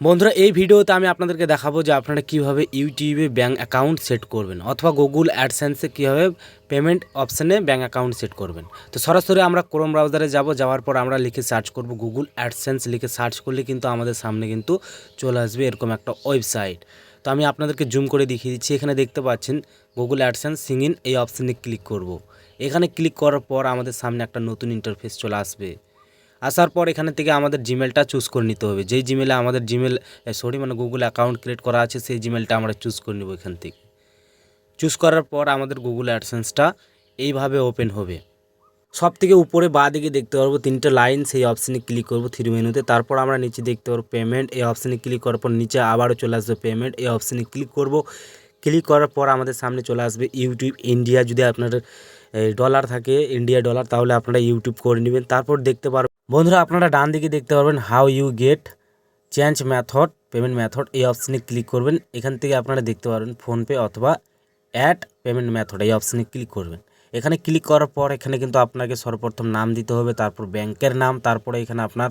বন্ধুরা, এই ভিডিওতে আমি আপনাদেরকে দেখাবো যে আপনারা কীভাবে ইউটিউবে ব্যাঙ্ক অ্যাকাউন্ট সেট করবেন অথবা গুগল অ্যাডসেন্সে কীভাবে পেমেন্ট অপশানে ব্যাঙ্ক অ্যাকাউন্ট সেট করবেন। তো সরাসরি আমরা ক্রোম ব্রাউজারে যাব, যাওয়ার পর আমরা লিখে সার্চ করব, গুগল অ্যাডসেন্স লিখে সার্চ করলে কিন্তু আমাদের সামনে কিন্তু চলে আসবে এরকম একটা ওয়েবসাইট। তো আমি আপনাদেরকে জুম করে দেখিয়ে দিচ্ছি, এখানে দেখতে পাচ্ছেন গুগল অ্যাডসেন্স সিঙ্গিন এই অপশানে ক্লিক করব। এখানে ক্লিক করার পর আমাদের সামনে একটা নতুন ইন্টারফেস চলে আসবে। আসার পর এখানে থেকে আমাদের জিমেলটা চুজ করে নিতে হবে। যেই জিমেলে আমাদের জিমেল সরি মানে গুগল অ্যাকাউন্ট ক্রিয়েট করা আছে, সেই জিমেলটা আমরা চুজ করে নেব এখান থেকে। চুজ করার পর আমাদের গুগল অ্যাডসেন্সটা এইভাবে ওপেন হবে। সব থেকে উপরে বা দিকে দেখতে পারব তিনটে লাইন সেই অপশানে ক্লিক করব থ্রি মেনুতে তারপর আমরা নিচে দেখতে পারব পেমেন্ট এই অপশানে ক্লিক করার পর নিচে আবারও চলে আসবে পেমেন্ট এই অপশানে ক্লিক করব। ক্লিক করার পর আমাদের সামনে চলে আসবে ইউটিউব ইন্ডিয়া যদি আপনার ডলার থাকে ইন্ডিয়া ডলার তাহলে আপনারা ইউটিউব করে নেবেন। তারপর দেখতে পারবেন বন্ধুরা, আপনারা ডান দিকে দেখতে পারবেন how you get change method payment method এই অপশানে ক্লিক করবেন। এখান থেকে আপনারা দেখতে পারবেন ফোনপে অথবা অ্যাড পেমেন্ট মেথড এই অপশানে ক্লিক করবেন। এখানে ক্লিক করার পর এখানে কিন্তু আপনাকে সর্বপ্রথম নাম দিতে হবে, তারপর ব্যাংকের নাম, তারপরে এখানে আপনার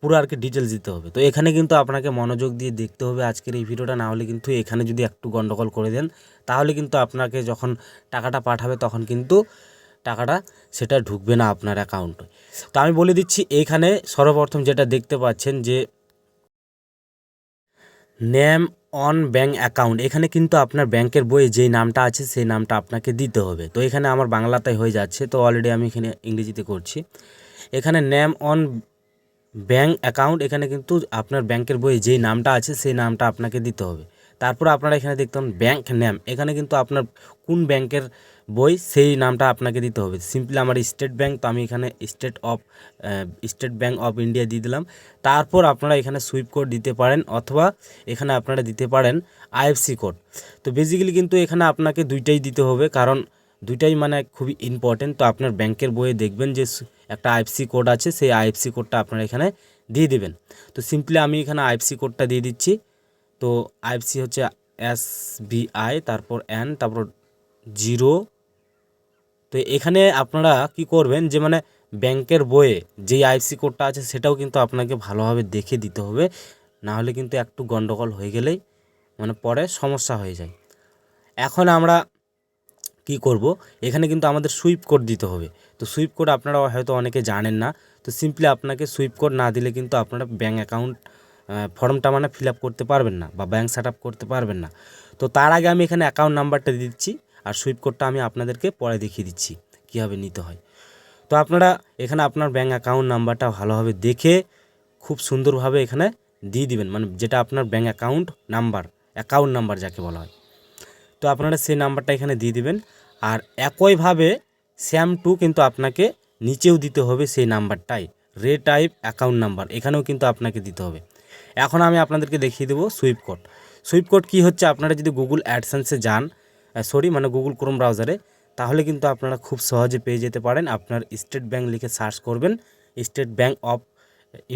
পুরো আর কি ডিটেলস দিতে হবে। তো এখানে কিন্তু আপনাকে মনোযোগ দিয়ে দেখতে হবে আজকের এই ভিডিওটা না হলে কিন্তু এখানে যদি একটু গন্ডগোল করে দেন, তাহলে কিন্তু আপনাকে যখন টাকাটা পাঠাবে তখন কিন্তু টাকাটা সেটা ঢুকবে না আপনার অ্যাকাউন্টে তো আমি বলে দিচ্ছি, এইখানে সর্বপ্রথম যেটা দেখতে পাচ্ছেন যে নেম অন ব্যাঙ্ক অ্যাকাউন্ট এখানে কিন্তু আপনার ব্যাংকের বইয়ে যেই নামটা আছে সেই নামটা আপনাকে দিতে হবে। তো এখানে আমার বাংলাতে হয়ে যাচ্ছে, তো অলরেডি আমি এখানে ইংরেজিতে করছি। এখানে নেম অন ব্যাঙ্ক অ্যাকাউন্ট এখানে কিন্তু আপনার ব্যাংকের বইয়ে যেই নামটা আছে সেই নামটা আপনাকে দিতে হবে। তারপর আপনারা এখানে দেখতে পান ব্যাঙ্ক নেম এখানে কিন্তু আপনার কোন ব্যাংকের বই সেই নামটা আপনাকে দিতে হবে। সিম্পলি আমার স্টেট ব্যাংক তো আমি এখানে state of State Bank of India দিয়ে দিলাম। তারপর আপনারা এখানে সুইপ কোড দিতে পারেন অথবা এখানে আপনারা দিতে পারেন আইএফসি কোড তো বেসিক্যালি কিন্তু এখানে আপনাকে দুইটাই দিতে হবে, কারণ দুইটাই মানে খুবই ইম্পর্টেন্ট তো আপনার ব্যাংকের বইয়ে দেখবেন যে একটা আইএফসি কোড আছে, সেই আইএফসি কোডটা আপনারা এখানে দিয়ে দেবেন। তো সিম্পলি আমি এখানে আইএফসি কোডটা দিয়ে দিচ্ছি। তো আইএফসি হচ্ছে এস বিআই তারপর এন, তারপর জিরো। তো এখানে আপনারা কি করবেন যে মানে ব্যাংকের বইয়ে যেই আইএফসি কোডটা আছে সেটাও কিন্তু আপনাকে ভালোভাবে দেখে দিতে হবে। না হলে কিন্তু একটু গন্ডগোল হয়ে গেলেই মানে পরে সমস্যা হয়ে যায়। এখন আমরা কি করব? এখানে কিন্তু আমাদের সুইপ কোড দিতে হবে। তো সুইপ কোড আপনারা হয়তো অনেকে জানেন না। তো সিম্পলি আপনাকে সুইপ কোড না দিলে কিন্তু আপনারা ব্যাঙ্ক অ্যাকাউন্ট ফর্মটা মানে ফিল আপ করতে পারবেন না বা ব্যাঙ্ক সেট আপ করতে পারবেন না। তো তার আগে আমি এখানে অ্যাকাউন্ট নাম্বারটা দিচ্ছি আর সুইপ কোডটা আমি আপনাদেরকে পরে দেখিয়ে দিচ্ছি কীভাবে নিতে হয়। তো আপনারা এখানে আপনার ব্যাঙ্ক অ্যাকাউন্ট নাম্বারটা ভালোভাবে দেখে খুব সুন্দরভাবে এখানে দিয়ে দিবেন মানে যেটা আপনার bank account number account number যাকে বলা হয়। তো আপনারা সেই নাম্বারটা এখানে দিয়ে দিবেন আর একইভাবে স্যাম টু কিন্তু আপনাকে নিচেও দিতে হবে সেই নাম্বারটাই রে টাইপ অ্যাকাউন্ট নাম্বার এখানেও কিন্তু আপনাকে দিতে হবে। এখন আমি আপনাদেরকে দেখিয়ে দেবো সুইপ কোড। সুইপ কোড কী হচ্ছে? আপনারা যদি গুগল অ্যাডসেন্সে যান সরি মানে গুগল ক্রোম ব্রাউজারে তাহলে কিন্তু আপনারা খুব সহজে পেয়ে যেতে পারেন। আপনার স্টেট ব্যাঙ্ক লিখে সার্চ করবেন, State Bank of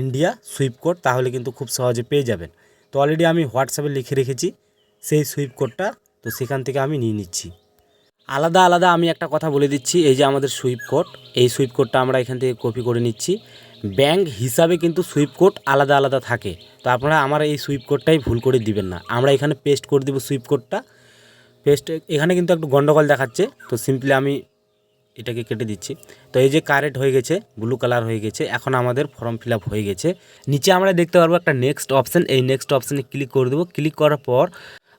India swift code, তাহলে কিন্তু খুব সহজে পেয়ে যাবেন। তো অলরেডি আমি হোয়াটসঅ্যাপে লিখে রেখেছি, সেই সুইপ কোডটা, তো সেখান থেকে আমি নিয়ে নিচ্ছি। আলাদা আলাদা আমি একটা কথা বলে দিচ্ছি, এই যে আমাদের সুইপ কোড, এই সুইপ কোডটা আমরা এখান থেকে কপি করে নিচ্ছি। ব্যাংক হিসাবে কিন্তু সুইপ কোড আলাদা আলাদা থাকে। তো আপনারা আমার এই সুইপ কোডটাই ভুল করে দিবেন না। আমরা এখানে পেস্ট করে দিব সুইপ কোডটা। পেস্ট এখানে কিন্তু একটু গন্ডগোল দেখাচ্ছে। তো সিম্পলি আমি এটাকে কেটে দিচ্ছি। তো এই যে কারেক্ট হয়ে গেছে, ব্লু কালার হয়ে গেছে, এখন আমাদের ফর্ম ফিল হয়ে গেছে। নিচে আমরা দেখতে পারব একটা নেক্সট অপশান। এই নেক্সট অপশানে ক্লিক করে দেবো। ক্লিক করার পর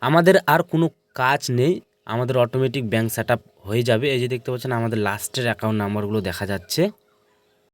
আমাদের আর কোনো কাজ নেই। আমাদের অটোমেটিক ব্যাঙ্ক সেট হয়ে যাবে। এই যে দেখতে পাচ্ছেন, আমাদের লাস্টের অ্যাকাউন্ট নাম্বারগুলো দেখা যাচ্ছে।